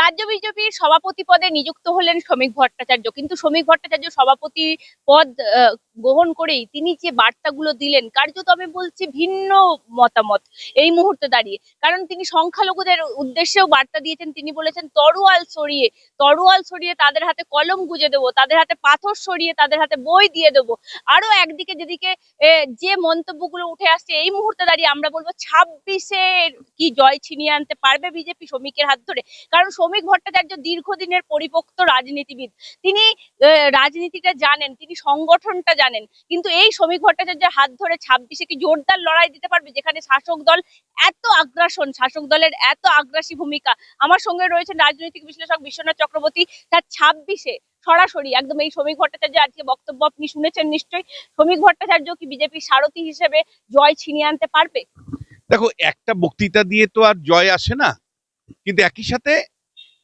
রাজ্য বিজেপির সভাপতি পদে নিযুক্ত হলেন শ্রমিক ভট্টাচার্য। কিন্তু শ্রমিক ভট্টাচার্য সভাপতি পদ গ্রহণ করেই তিনি যে বার্তাগুলো দিলেন, কার্যত আমি বলছি ভিন্ন মতামত এই মুহূর্তে দাঁড়িয়ে। কারণ তিনি সংখ্যালঘুদের উদ্দেশ্যেও বার্তা দিয়েছেন। তিনি বলেছেন, তরোয়াল সরিয়ে তরোয়াল সরিয়ে তাদের হাতে কলম গুজে দেবো, তাদের হাতে পাথর সরিয়ে তাদের হাতে বই দিয়ে দেবো। আরও একদিকে যেদিকে যে মন্তব্যগুলো উঠে আসছে, এই মুহূর্তে দাঁড়িয়ে আমরা বলব ছাব্বিশে কি জয় ছিনিয়ে আনতে পারবে বিজেপি শ্রমিকের হাত ধরে? কারণ শ্রমিক ভট্টাচার্য দীর্ঘদিনের পরিপক্ত রাজনীতিবিদ। তিনি রাজনীতিটা জানেন, তিনি সংগঠনটা জানেন, কিন্তু এই শ্রমিক ভট্টাচার্যের হাত ধরে ছাব্বিশে কি জোরদার লড়াই দিতে পারবে? যেখানে শাসক দল এত আগ্রাসন, শাসক দলের এত আগ্রাসী ভূমিকা। আমার সঙ্গে রয়েছেন রাজনৈতিক বিশ্লেষক বিশ্বনাথ চক্রবর্তী। তার ছাব্বিশে সরাসরি একদম এই শ্রমিক ভট্টাচার্য আজকে বক্তব্য আপনি শুনেছেন নিশ্চয়ই। শ্রমিক ভট্টাচার্য কি বিজেপির সারথী হিসেবে জয় ছিনিয়ে আনতে পারবে? দেখো, একটা বক্তৃতা দিয়ে তো আর জয় আসে না। কিন্তু একই সাথে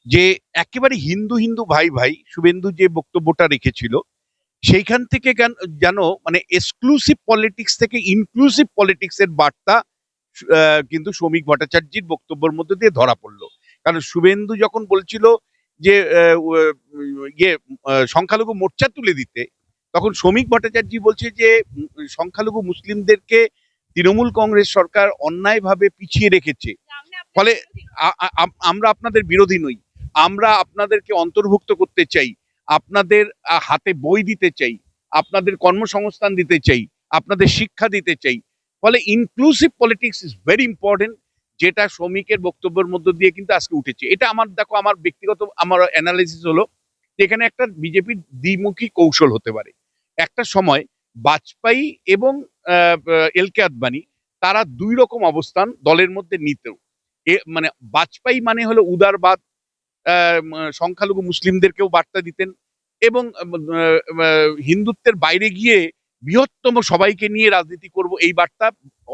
যে একেবারে হিন্দু হিন্দু ভাই ভাই শুভেন্দু যে বক্তব্যটা রেখেছিল সেইখান থেকে কেন যেন মানে এক্সক্লুসিভ পলিটিক্স থেকে ইনক্লুসিভ পলিটিক্স এর বার্তা কিন্তু শ্রমিক ভট্টাচার্যের বক্তব্যের মধ্যে দিয়ে ধরা পড়ল। কারণ শুভেন্দু যখন বলছিল যে ইয়ে সংখ্যালঘু মোর্চা তুলে দিতে তখন শ্রমিক ভট্টাচার্য বলছে যে সংখ্যালঘু মুসলিমদেরকে তৃণমূল কংগ্রেস সরকার অন্যায়ভাবে পিছিয়ে রেখেছে। ফলে আমরা আপনাদের বিরোধী নই। আমরা আপনাদেরকে অন্তর্ভুক্ত করতে চাই, আপনাদের হাতে বই দিতে চাই, আপনাদের কর্মসংস্থান দিতে চাই, আপনাদের শিক্ষা দিতে চাই, ফলে inclusive politics is very important যেটা শ্রমিকের বক্তব্যের মধ্য দিয়ে কিন্তু আজকে উঠেছে। এটা আমার, দেখো, আমার ব্যক্তিগত, আমার অ্যানালাইসিস হলো এখানে একটা বিজেপির দ্বিমুখী কৌশল হতে পারে। একটা সময় বাজপেয়ী এবং এল কে আদবানি, তারা দুই রকম অবস্থান দলের মধ্যে নিত এ মানে বাজপেয়ী মানে হলো উদারবাদ সংখ্যালঘু মুসলিমদেরকেও বার্তা দিতেন এবং হিন্দুত্বের বাইরে গিয়ে বৃহত্তম সবাইকে নিয়ে রাজনীতি করব এই বার্তা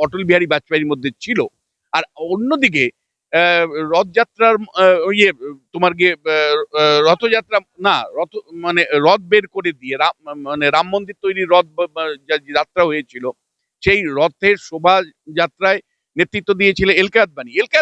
অটল বিহারী বাজপেয়ীর মধ্যে ছিল। আর অন্যদিকে রথযাত্রার ইয়ে তোমার গিয়ে রথযাত্রা, না, রথ মানে রথ বের করে দিয়ে মানে রাম মন্দির তৈরির রথ যাত্রা হয়েছিল, সেই রথের শোভাযাত্রায় নেতৃত্ব দিয়েছিল এলকে আদবানি এলকে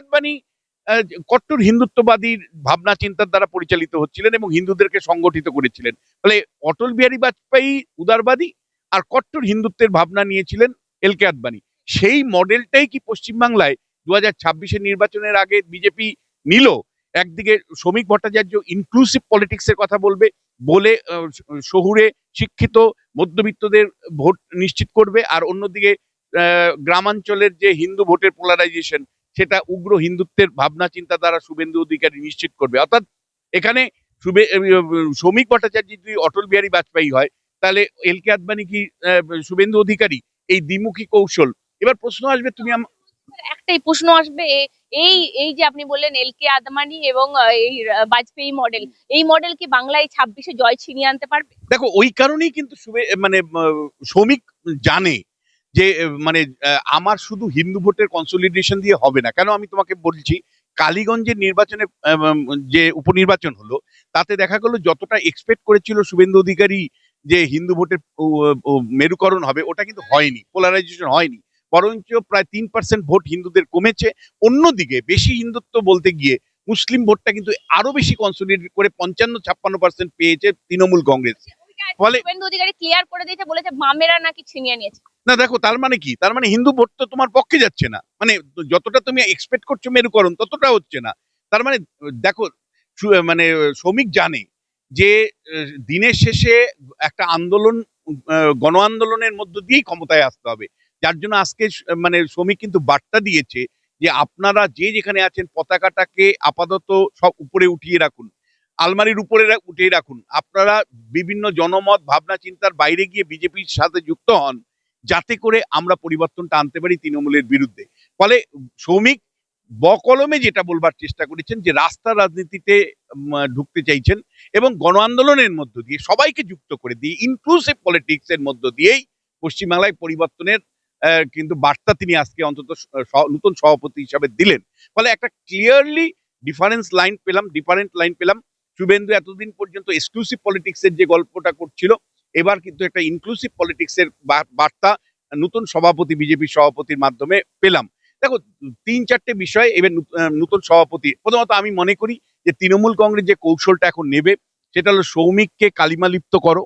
কট্টর হিন্দুত্ববাদীর ভাবনা চিন্তার দ্বারা পরিচালিত হচ্ছিলেন এবং হিন্দুদেরকে সংগঠিত করেছিলেন। ফলে অটল বিহারী বাজপেয়ী উদারবাদী আর কট্টর হিন্দুত্বের ভাবনা নিয়েছিলেন এলকে আদবানি। সেই মডেলটাই কি পশ্চিমবাংলায় দু হাজার ছাব্বিশের নির্বাচনের আগে বিজেপি নিল? একদিকে শ্রমিক ভট্টাচার্য ইনক্লুসিভ পলিটিক্স এর কথা বলবে, বলে শহুরে শিক্ষিত মধ্যবিত্তদের ভোট নিশ্চিত করবে, আর অন্যদিকে গ্রামাঞ্চলের যে হিন্দু ভোটের পোলারাইজেশন সেটা উগ্র হিন্দুত্বের ভাবনা চিন্তা দ্বারা শুভেন্দু অধিকারী নিশ্চিত করবে। অর্থাৎ এখানে শুভে শ্রমিক ভট্টাচার্য যদি অটল বিহারী বাজপেয়ী হয় তাহলে এল কে আদবানি কি শুভেন্দু অধিকারী? এই দ্বিমুখী কৌশল। এবার প্রশ্ন আসবে তুমি একটাই প্রশ্ন আসবে এই এই যে আপনি বললেন এল কে আদমানি এবং এই বাজপেয়ী মডেল এই মডেল কি বাংলায় ছাব্বিশে জয় ছিনিয়ে আনতে পারবে? দেখো ওই কারণেই কিন্তু মানে শ্রমিক জানে যে মানে আমার শুধু হিন্দু ভোটের কনসলিডেশন দিয়ে হবে না। কেন আমি তোমাকে বলছি কালীগঞ্জের নির্বাচনে যে উপনির্বাচন হলো, তাতে দেখা গেলো যতটা এক্সপেক্ট করেছিল শুভেন্দু অধিকারী যে হিন্দু ভোটের মেরুকরণ হবে, ওটা কিন্তু হয়নি পোলারাইজেশন হয়নি। বরঞ্চ প্রায় তিন পার্সেন্ট ভোট হিন্দুদের কমেছে। অন্যদিকে বেশি হিন্দুত্ব বলতে গিয়ে মুসলিম ভোটটা কিন্তু আরও বেশি কনসলিডেট করে পঞ্চান্ন ছাপ্পান্ন পার্সেন্ট পেয়েছে তৃণমূল কংগ্রেস। ফলে- শুভেন্দু অধিকারী ক্লিয়ার করে দিয়েছে, বলেছে মামেরা নাকি ছিনিয়ে নিয়েছে। না, দেখো, তার মানে কি? তার মানে হিন্দু ভোট তো তোমার পক্ষে যাচ্ছে না। মানে যতটা তুমি এক্সপেক্ট করছ মেরুকরণ, ততটা হচ্ছে না। তার মানে দেখো মানে শ্রমিক জানে যে দিনের শেষে একটা আন্দোলন গণ আন্দোলনের মধ্য দিয়েই ক্ষমতায় আসতে হবে। যার জন্য আজকে মানে শ্রমিক কিন্তু বার্তা দিয়েছে যে, আপনারা যে যেখানে আছেন, পতাকাটাকে আপাতত সব উপরে উঠিয়ে রাখুন। আলমারির উপরে উঠিয়ে রাখুন। আপনারা বিভিন্ন জনমত, ভাবনা, চিন্তার বাইরে গিয়ে বিজেপির সাথে যুক্ত হন। যাতে করে আমরা পরিবর্তনটা আনতে পারি তৃণমূলের বিরুদ্ধে। ফলে শ্রমিক বকলমে যেটা বলবার চেষ্টা করেছেন যে রাস্তা রাজনীতিতে ঢুকতে চাইছেন এবং গণ আন্দোলনের মধ্য দিয়ে সবাইকে যুক্ত করে দিয়ে ইনক্লুসিভ পলিটিক্স এর মধ্য দিয়েই পশ্চিমবাংলায় পরিবর্তনের কিন্তু বার্তা তিনি আজকে অন্তত নতুন সভাপতি হিসাবে দিলেন। ফলে একটা ক্লিয়ারলি ডিফারেন্স লাইন পেলাম ডিফারেন্ট লাইন পেলাম। শুভেন্দু এতদিন পর্যন্ত এক্সক্লুসিভ পলিটিক্স এর যে গল্পটা করছিল এবার কিন্তু একটা ইনক্লুসিভ পলিটিক্স এর বা- বার্তা নতুন সভাপতি বিজেপি সভাপতির মাধ্যমে পেলাম। দেখো, তিন চারটে বিষয় এবার নতুন সভাপতি, প্রথমত আমি মনে করি যে তৃণমূল কংগ্রেস যে কৌশলটা এখন নেবে, সেটা হলো সৌমিককে কালিমালিপ্ত করো।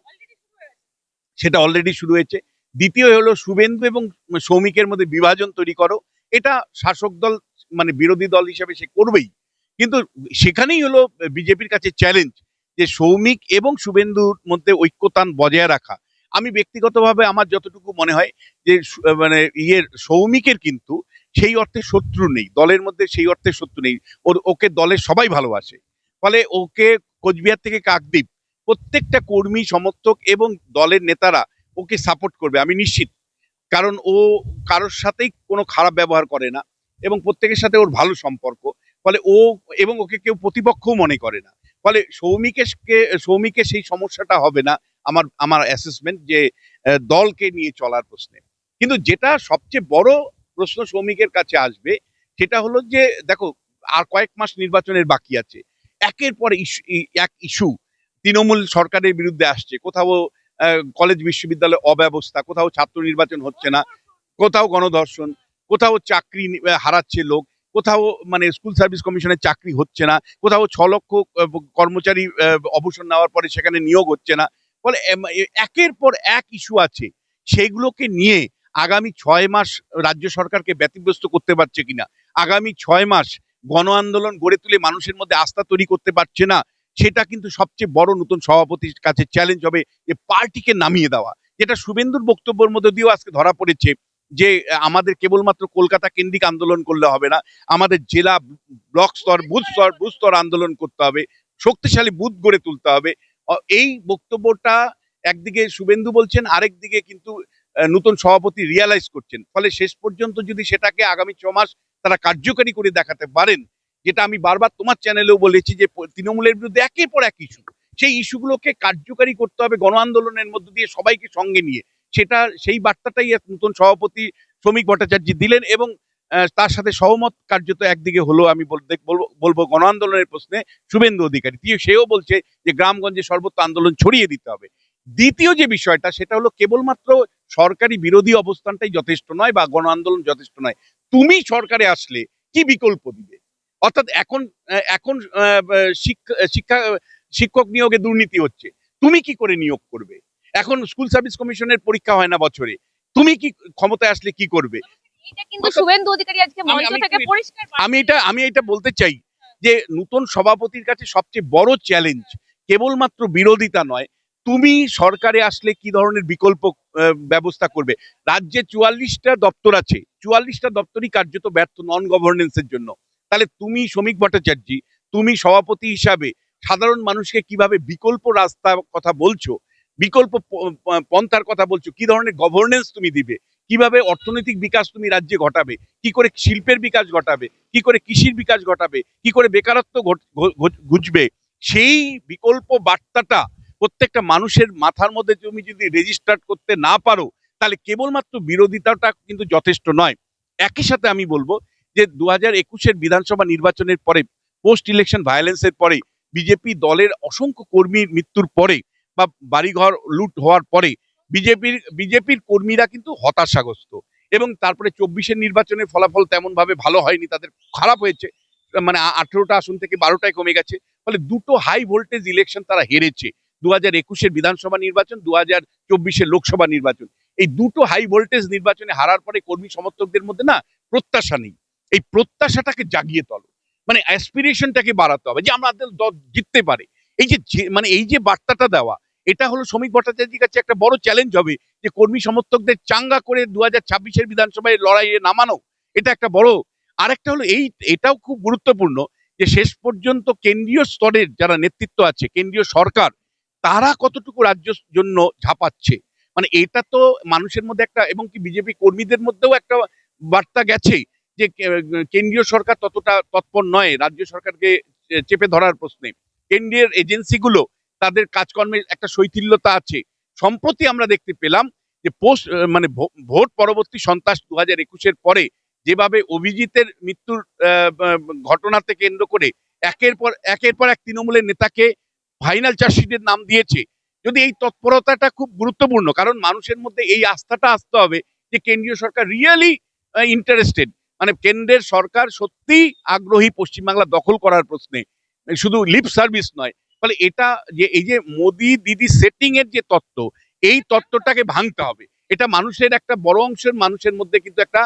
সেটা অলরেডি শুরু হয়েছে। দ্বিতীয় হলো শুভেন্দু এবং সৌমিকের মধ্যে বিভাজন তৈরি করো। এটা শাসক দল মানে বিরোধী দল হিসেবে সে করবেই। কিন্তু সেখানেই হলো বিজেপির কাছে চ্যালেঞ্জ যে সৌমিক এবং শুভেন্দুর মধ্যে ঐক্যতান বজায় রাখা। আমি ব্যক্তিগতভাবে আমার যতটুকু মনে হয় যে মানে ইয়ের সৌমিকের কিন্তু সেই অর্থে শত্রু নেই, দলের মধ্যে সেই অর্থে শত্রু নেই। ওর, ওকে দলের সবাই ভালোবাসে। ফলে ওকে কোচবিহার থেকে কাকদ্বীপ, প্রত্যেকটা কর্মী, সমর্থক এবং দলের নেতারা ওকে সাপোর্ট করবে, আমি নিশ্চিত। কারণ ও কারোর সাথেই কোনো খারাপ ব্যবহার করে না এবং প্রত্যেকের সাথে ওর ভালো সম্পর্ক। ফলে ও এবং ওকে কেউ প্রতিপক্ষও মনে করে না। ফলে সৌমিকের সৌমিকের সেই সমস্যাটা হবে না আমার আমার অ্যাসেসমেন্ট যে দলকে নিয়ে চলার প্রশ্নে। কিন্তু যেটা সবচেয়ে বড় প্রশ্ন সৌমিকের কাছে আসবে, সেটা হলো যে, দেখো, আর কয়েক মাস নির্বাচনের বাকি আছে। একের পর এক ইস্যু তৃণমূল সরকারের বিরুদ্ধে আসছে। কোথাও কলেজ বিশ্ববিদ্যালয়ে অব্যবস্থা, কোথাও ছাত্র নির্বাচন হচ্ছে না, কোথাও গণধর্ষণ, কোথাও চাকরি হারাচ্ছে লোক। কোথাও মানে স্কুল সার্ভিস কমিশনের চাকরি হচ্ছে না, কোথাও ছ লক্ষ কর্মচারী অবসর নেওয়ার পরে সেখানে নিয়োগ হচ্ছে না। ফলে একের পর এক ইস্যু আছে। সেগুলোকে নিয়ে আগামী ছয় মাস রাজ্য সরকারকে ব্যতিব্যস্ত করতে পারছে কিনা? আগামী ছয় মাস গণ আন্দোলন গড়ে তুলে মানুষের মধ্যে আস্থা তৈরি করতে পারছে না, সেটা কিন্তু সবচেয়ে বড় নতুন সভাপতির কাছে চ্যালেঞ্জ হবে যে পার্টিকে নামিয়ে দেওয়া। যেটা শুভেন্দুর বক্তব্যের মধ্যে দিয়েও আজকে ধরা পড়েছে যে আমাদের কেবলমাত্র কলকাতা কেন্দ্রিক আন্দোলন করলে হবে না, আমাদের জেলা ব্লক স্তর, বুথ স্তর বুথ স্তর আন্দোলন করতে হবে, শক্তিশালী বুথ গড়ে তুলতে হবে। এই বক্তব্যটা একদিকে শুভেন্দু বলছেন, আরেক দিকে কিন্তু নতুন সভাপতি রিয়ালাইজ করছেন। ফলে শেষ পর্যন্ত যদি সেটাকে আগামী ছ মাস তারা কার্যকারী করে দেখাতে পারেন, যেটা আমি বারবার তোমার চ্যানেলেও বলেছি যে তৃণমূলের বিরুদ্ধে একের পর এক ইস্যু সেই ইস্যুগুলোকে কার্যকারী করতে হবে গণ আন্দোলনের মধ্য দিয়ে সবাইকে সঙ্গে নিয়ে। সেটা সেই বার্তাটাই নতুন সভাপতি শ্রমিক ভট্টাচার্য দিলেন এবং তার সাথে সহমত কার্যত একদিকে হলো আমি বলব গণ আন্দোলনের প্রশ্নে শুভেন্দু অধিকারী। সেও বলছে যে গ্রামগঞ্জে সর্বত্র আন্দোলন ছড়িয়ে দিতে হবে। দ্বিতীয় যে বিষয়টা সেটা হলো কেবলমাত্র সরকারি বিরোধী অবস্থানটাই যথেষ্ট নয় বা গণ আন্দোলন যথেষ্ট নয়। তুমি সরকারে আসলে কি বিকল্প দিবে? অর্থাৎ এখন এখন শিক্ষা, শিক্ষক নিয়োগে দুর্নীতি হচ্ছে। তুমি কি করে নিয়োগ করবে? এখন স্কুল সার্ভিস কমিশনের পরীক্ষা হয় না বছরে। তুমি কি ক্ষমতায় আসলে কি করবে? আমি এটা আমি এটা বলতে চাই যে নতুন সভাপতির কাছে সবচেয়ে বড় চ্যালেঞ্জ কেবলমাত্র বিরোধিতা নয় তুমি সরকারে আসলে কি ধরনের বিকল্প ব্যবস্থা করবে? রাজ্যে চুয়াল্লিশটা দপ্তর আছে চুয়াল্লিশটা দপ্তরই কার্যত ব্যর্থ নন গভর্নেন্সের জন্য। তাহলে তুমি শ্রমিক ভট্টাচার্য তুমি সভাপতি হিসাবে সাধারণ মানুষকে কীভাবে বিকল্প রাস্তা কথা বলছো বিকল্প পন্থার কথা বলছো, কি ধরনের গভর্নেন্স তুমি দিবে? কীভাবে অর্থনৈতিক বিকাশ তুমি রাজ্যে ঘটাবে? কি করে শিল্পের বিকাশ ঘটাবে? কি করে কৃষির বিকাশ ঘটাবে? কি করে বেকারত্ব ঘুচবে? সেই বিকল্প বার্তাটা প্রত্যেকটা মানুষের মাথার মধ্যে তুমি যদি রেজিস্টার করতে না পারো, তাহলে কেবলমাত্র বিরোধিতাটা কিন্তু যথেষ্ট নয়। একই সাথে আমি বলব যে দু হাজার একুশের বিধানসভা নির্বাচনের পরে পোস্ট ইলেকশন ভায়োলেন্সের পরে, বিজেপি দলের অসংখ্য কর্মীর মৃত্যুর পরে বা বাড়িঘর লুট হওয়ার পরে বিজেপির বিজেপির কর্মীরা কিন্তু হতাশাগ্রস্ত। এবং তারপরে চব্বিশের নির্বাচনের ফলাফল তেমন ভাবে ভালো হয়নি, তাদের খারাপ হয়েছে। মানে আঠেরোটা আসন থেকে বারোটায় কমে গেছে। ফলে দুটো হাই ভোল্টেজ ইলেকশন তারা হেরেছে। দু হাজার একুশের বিধানসভা নির্বাচন দু হাজার চব্বিশের লোকসভা নির্বাচন। এই দুটো হাই ভোল্টেজ নির্বাচনে হারার পরে কর্মী সমর্থকদের মধ্যে না প্রত্যাশা নেই। এই প্রত্যাশাটাকে জাগিয়ে তোলো। মানে অ্যাসপিরেশনটাকে বাড়াতে হবে যে আমাদের দল জিততে পারে। এই যে- মানে এই যে বার্তাটা দেওয়া এটা হলো শ্রমিক ভট্টাচার্যের কাছে একটা বড় চ্যালেঞ্জ হবে যে কর্মী সমর্থকদের চাঙ্গা করে দু হাজার ছাব্বিশের বিধানসভায় লড়াইয়ে নামানো। এটা একটা বড়। আরেকটা হলো এই, এটাও খুব গুরুত্বপূর্ণ যে শেষ পর্যন্ত কেন্দ্রীয় স্তরের যারা নেতৃত্ব আছে, কেন্দ্রীয় সরকার, তারা কতটুকু রাজ্য জন্য ঝাঁপাচ্ছে? মানে এটা তো মানুষের মধ্যে একটা এবং কি বিজেপি কর্মীদের মধ্যেও একটা বার্তা গেছে যে কেন্দ্রীয় সরকার ততটা তৎপর নয়, রাজ্য সরকারকে চেপে ধরার প্রশ্নে। কেন্দ্রীয় এজেন্সিগুলো তাদের কাজকর্মের একটা শৈথিল্যতা আছে। সম্প্রতি আমরা দেখতে পেলাম যে পোস্ট মানে ভোট পরবর্তী সন্ত্রাস দু হাজার একুশের পরে যেভাবে অভিজিতের মৃত্যুর ঘটনাতে কেন্দ্র করে একের পর একের পর এক তৃণমূলের নেতাকে ফাইনাল চার্জশিটের নাম দিয়েছে, যদি এই তৎপরতাটা খুব গুরুত্বপূর্ণ, কারণ মানুষের মধ্যে এই আস্থাটা আসতে হবে যে কেন্দ্রীয় সরকার রিয়েলি ইন্টারেস্টেড মানে কেন্দ্রের সরকার সত্যি আগ্রহী পশ্চিমবাংলা দখল করার প্রশ্নে। শুধু লিপ সার্ভিস নয় ফলে এটা যে এই যে মোদি দিদি সেটিং এর যে তত্ত্ব এই তত্ত্বটাকে ভাঙতে হবে। এটা মানুষের একটা বড় অংশের মানুষের মধ্যে কিন্তু একটা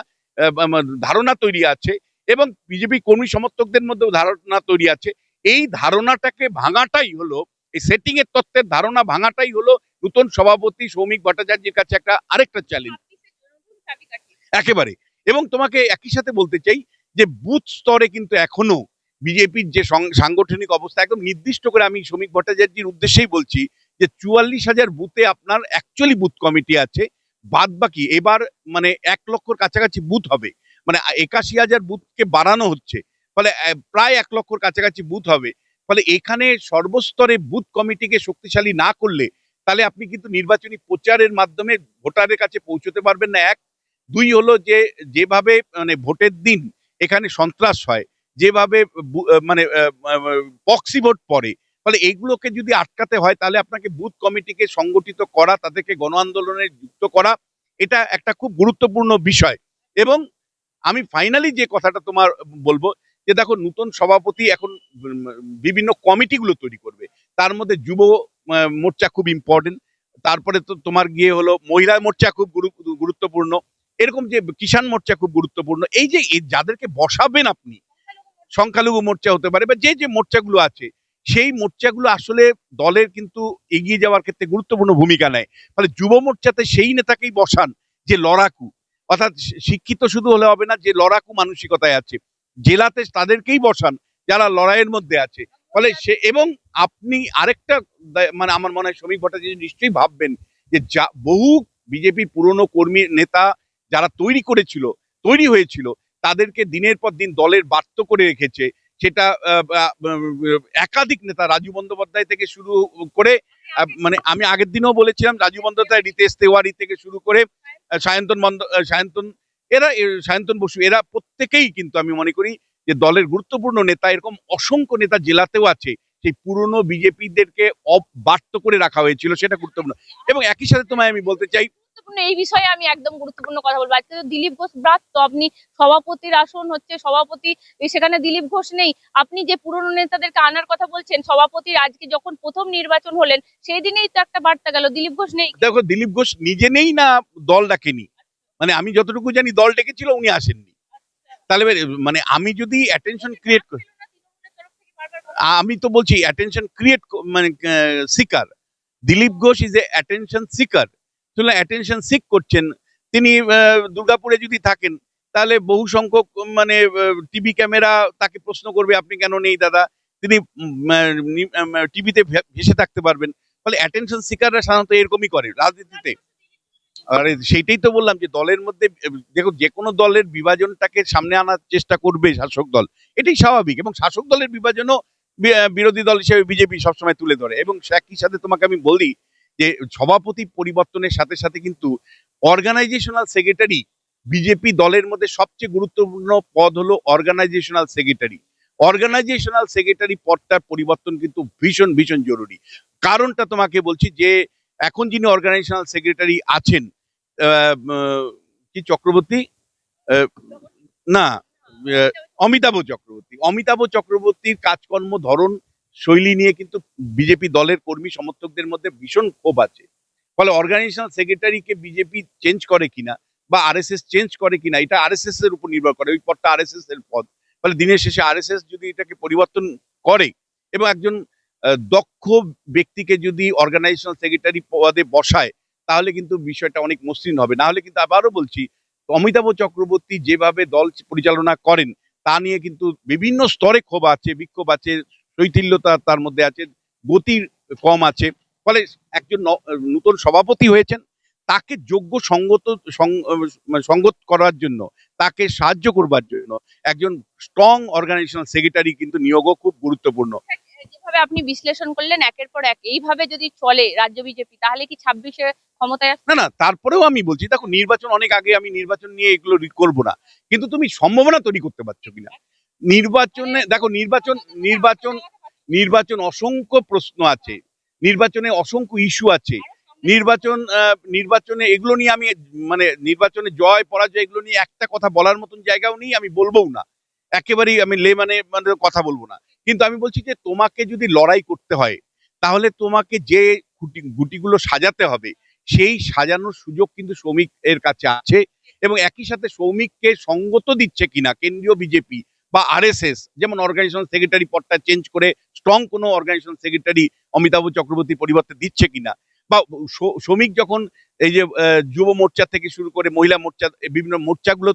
ধারণা তৈরি আছে এবং বিজেপি কর্মী সমর্থকদের মধ্যেও ধারণা তৈরি আছে। এই ধারণাটাকে ভাঙাটাই হলো এই সেটিং এর তত্ত্বের ধারণা ভাঙাটাই হলো নূতন সভাপতি সৌমিক ভট্টাচার্যের কাছে একটা আরেকটা চ্যালেঞ্জ একেবারে। এবং তোমাকে একই সাথে বলতে চাই যে বুথ স্তরে কিন্তু এখনও বিজেপির যে সাংগঠনিক অবস্থা, একদম নির্দিষ্ট করে আমি শ্রমিক ভট্টাচার্যের উদ্দেশ্যেই বলছি যে চুয়াল্লিশ হাজার বুথে আপনার অ্যাকচুয়ালি বুথ কমিটি আছে বাদ বাকি এবার মানে এক লক্ষর কাছাকাছি বুথ হবে। মানে একাশি হাজার বুথকে বাড়ানো হচ্ছে, ফলে প্রায় এক লক্ষর কাছাকাছি বুথ হবে। ফলে এখানে সর্বস্তরে বুথ কমিটিকে শক্তিশালী না করলে, তাহলে আপনি কিন্তু নির্বাচনী প্রচারের মাধ্যমে ভোটারের কাছে পৌঁছতে পারবেন না। এক, দুই হলো যে, যেভাবে মানে ভোটের দিন এখানে সন্ত্রাস হয় যেভাবে মানে পক্সি ভোট পড়ে, ফলে এইগুলোকে যদি আটকাতে হয়, তাহলে আপনাকে বুথ কমিটিকে সংগঠিত করা, তাদেরকে গণ আন্দোলনে যুক্ত করা, এটা একটা খুব গুরুত্বপূর্ণ বিষয়। এবং আমি ফাইনালি যে কথাটা তোমার বলব, যে দেখো, নতুন সভাপতি এখন বিভিন্ন কমিটিগুলো তৈরি করবে। তার মধ্যে যুব মোর্চা খুব ইম্পর্টেন্ট তারপরে তো তোমার গিয়ে হলো মহিলা মোর্চা খুব গুরুত্বপূর্ণ, এরকম যে কিষাণ মোর্চা খুব গুরুত্বপূর্ণ, এই যে যাদেরকে বসাবেন আপনি সংখ্যালঘু মোর্চা হতে পারে বা যে যে মোর্চাগুলো আছে, সেই মোর্চাগুলো আসলে দলের কিন্তু এগিয়ে যাওয়ার ক্ষেত্রে গুরুত্বপূর্ণ ভূমিকা নেয়। ফলে যুব মোর্চাতে সেই নেতাকেই বসান যে লড়াকু। অর্থাৎ শিক্ষিত শুধু হলে হবে না, যে লড়াকু মানসিকতায় আছে। জেলাতে তাদেরকেই বসান যারা লড়াইয়ের মধ্যে আছে। ফলে সে, এবং আপনি আরেকটা মানে আমার মনে হয় শ্রমিক ভট্টাচার্য নিশ্চয়ই ভাববেন যে যা, বহু বিজেপি পুরনো কর্মী নেতা যারা তৈরি করেছিল, তৈরি হয়েছিল তাদেরকে দিনের পর দিন দলের বার্ত করে রেখেছে। সেটা একাধিক নেতা, রাজু বন্দ্যোপাধ্যায় থেকে শুরু করে মানে আমি আগের দিনও বলেছিলাম, রাজু বন্দ্যোপাধ্যায়, রিতেশ তেওয়ারি থেকে শুরু করে সায়ন্তন বন্দ সায়ন্তন, এরা সায়ন্তন বসু, এরা প্রত্যেকেই কিন্তু আমি মনে করি যে দলের গুরুত্বপূর্ণ নেতা, এরকম অসংখ্য নেতা জেলাতেও আছে, সেই পুরনো বিজেপিদেরকে বার্ত করে রাখা হয়েছিল, সেটা গুরুত্বপূর্ণ। এবং একই সাথে তোমায় আমি বলতে চাই গুরুত্বপূর্ণ, এই বিষয়ে আমি একদম গুরুত্বপূর্ণ কথা বলব। আজকে তো দিলীপ ঘোষ ব্রাত, তো আপনি সভাপতির আসন হচ্ছে সভাপতি সেখানে দিলীপ ঘোষ নেই। আপনি যে পুরনো নেতাদেরকে আনার কথা বলছেন, সভাপতির আজকে যখন প্রথম নির্বাচন হলেন, সেই দিনেই তো একটা বার্তা গেল, দিলীপ ঘোষ নেই। দেখো, দিলীপ ঘোষ নিজে নেই না দল ডাকেনি। মানে আমি যতটুকু জানি, দল ডেকেছিল, উনি আসেননি। তাহলে মানে আমি যদি অ্যাটেনশন ক্রিয়েট করি, আমি তো বলছি অ্যাটেনশন ক্রিয়েট মানে seeker Dilip Ghosh is a attention seeker attention seek করছেন। তিনি দুর্গাপুরে যদি থাকেন, তাহলে বহু সংখ্যক মানে টিভি ক্যামেরা তাকে প্রশ্ন করবে, আপনি কেন নেই দাদা? তিনি টিভিতে ভেসে থাকতে পারবেন। ফলে অ্যাটেনশন সিকাররা সাধারণত এরকমই করে, রাজনীতিতে। আর, সেইটাই তো বললাম যে, দলের মধ্যে দেখো, যে কোনো দলের বিভাজনটাকে সামনে আনার চেষ্টা করবে শাসক দল। এটাই স্বাভাবিক এবং শাসক দলের বিভাজনও বিরোধী দল হিসেবে বিজেপি সবসময় তুলে ধরে। এবং একই সাথে তোমাকে আমি বলি যে সভাপতি পরিবর্তনের সাথে সাথে কিন্তু অর্গানাইজেশনাল সেক্রেটারি বিজেপি দলের মধ্যে সবচেয়ে গুরুত্বপূর্ণ পদ হলো অর্গানাইজেশনাল সেক্রেটারি অর্গানাইজেশনাল সেক্রেটারি পদটার পরিবর্তন কিন্তু ভীষণ ভীষণ জরুরি। কারণটা তোমাকে বলছি যে, এখন যিনি অর্গানাইজেশনাল সেক্রেটারি আছেন কি চক্রবর্তী? না অমিতাভ চক্রবর্তী। অমিতাভ চক্রবর্তীর কাজকর্ম, ধরন শৈলী নিয়ে কিন্তু বিজেপি দলের কর্মী সমর্থকদের মধ্যে ভীষণ ক্ষোভ আছে। ফলে অর্গানাইজেশনাল সেক্রেটারিকে বিজেপি চেঞ্জ করে কিনা বা আরএসএস চেঞ্জ করে কিনা, এটা আর আরএসএস এর উপর নির্ভর করে, ওই পদটা আরএসএস এর পদ। ফলে দিনের শেষে আরএসএস যদি এটাকে পরিবর্তন করে এবং একজন দক্ষ ব্যক্তিকে যদি অর্গানাইজেশনাল সেক্রেটারি পদে বসায়, তাহলে কিন্তু বিষয়টা অনেক মসৃণ হবে। না হলে কিন্তু আবারও বলছি, অমিতাভ চক্রবর্তী যেভাবে দল পরিচালনা করেন, তা নিয়ে কিন্তু বিভিন্ন স্তরে ক্ষোভ আছে, বিক্ষোভ আছে শৈথিল্যতা তার মধ্যে আছে গতির কম আছে। ফলে একজন নতুন সভাপতি হয়েছেন তাকে যোগ্য সঙ্গত সঙ্গত করার জন্য তাকে সাহায্য করবার জন্য একজন স্ট্রং অর্গানাইজেশনাল সেক্রেটারি কিন্তু নিয়োগও খুব গুরুত্বপূর্ণ। যেভাবে আপনি বিশ্লেষণ করলেন একের পর এক এইভাবে যদি চলে রাজ্য বিজেপি তাহলে কি ছাব্বিশে ক্ষমতায় না না তারপরেও আমি বলছি দেখো নির্বাচন অনেক আগে আমি নির্বাচন নিয়ে এগুলো করব না কিন্তু তুমি সম্ভাবনা তৈরি করতে পারছ কিনা? নির্বাচনে, দেখো নির্বাচন নির্বাচন নির্বাচন অসংখ্য প্রশ্ন আছে। নির্বাচনে অসংখ্য ইস্যু আছে। নির্বাচন নির্বাচনে এগুলো নিয়ে আমি মানে নির্বাচনে জয়, পরাজয় এগুলো নিয়ে একটা কথা বলার মতন জায়গাও নেই, আমি বলবোও না। একেবারেই আমি লে মানে মানে কথা বলব না। কিন্তু আমি বলছি যে তোমাকে যদি লড়াই করতে হয়, তাহলে তোমাকে যে গুটি গুটিগুলো সাজাতে হবে, সেই সাজানোর সুযোগ কিন্তু শ্রমিক এর কাছে আছে এবং একই সাথে শ্রমিককে সঙ্গত দিচ্ছে কিনা, কেন্দ্রীয় বিজেপি বা আরএসএস যেমন অর্গানাইজেশন সেক্রেটারি পদটা চেঞ্জ করে স্ট্রং কোনো অর্গানাইজেশন সেক্রেটারি অমিতাভ চক্রবর্তী পরিবর্তে দিচ্ছে কিনা? বা শ্রমিক যখন এই যে যুব মোর্চা থেকে শুরু করে মহিলা মোর্চা বিভিন্ন মোর্চাগুলো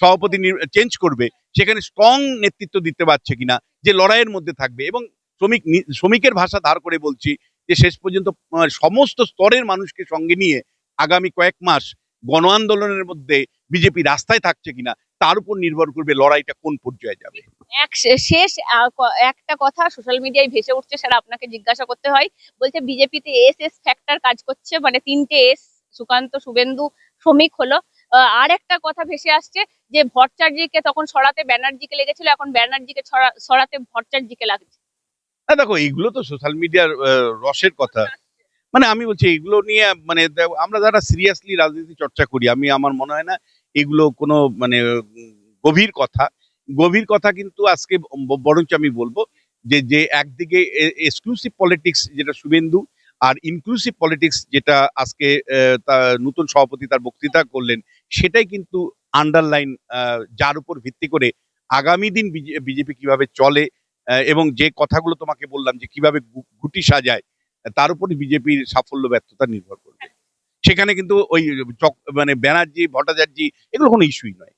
সভাপতি চেঞ্জ করবে, সেখানে স্ট্রং নেতৃত্ব দিতে পারছে কিনা, যে লড়াইয়ের মধ্যে থাকবে এবং শ্রমিক শ্রমিকের ভাষা ধার করে বলছি যে শেষ পর্যন্ত সমস্ত স্তরের মানুষকে সঙ্গে নিয়ে আগামী কয়েক মাস গণ আন্দোলনের মধ্যে বিজেপি রাস্তায় থাকছে কিনা তার উপর নির্ভর করবে লড়াইটা কোন পর্যায়ে যাবে। এক শেষ একটা কথা সোশ্যাল মিডিয়ায় ভেসে উঠছে সেটা আপনাকে জিজ্ঞাসা করতে হয়। বলছে বিজেপিতে এস এস ফ্যাক্টর কাজ করছে মানে তিনটে এস সুকান্ত শুভেন্দু শ্রমিক হলো। আর একটা কথা ভেসে আসছে যে ভট্টাচার্যকে তখন সরাতে ব্যানার্জিকে লেগেছিল এখন ব্যানার্জিকে সরাতে ভট্টাচার্যকে লাগছে না দেখো এইগুলো তো সোশ্যাল মিডিয়ার রসের কথা। মানে আমি বলছি এগুলো নিয়ে মানে আমরা যারা সিরিয়াসলি রাজনীতি চর্চা করি আমি আমার মনে হয় না এগুলো কোনো মানে গভীর কথা। গভীর কথা কিন্তু আজকে বরঞ্চ আমি বলব যে যে একদিকে এক্সক্লুসিভ পলিটিক্স যেটা শুভেন্দু আর ইনক্লুসিভ পলিটিক্স যেটা আজকে নতুন সভাপতি তার বক্তৃতা করলেন, সেটাই কিন্তু আন্ডারলাইন যার উপর ভিত্তি করে আগামী দিন বিজেপি কীভাবে চলে এবং যে কথাগুলো তোমাকে বললাম যে কীভাবে গুটি সাজায়, তার উপরই বিজেপির সাফল্য, ব্যর্থতা নির্ভর করবে। সেখানে কিন্তু ওই মানে ব্যানার্জি ভট্টাচার্য এগুলো কোনো ইস্যুই নয়।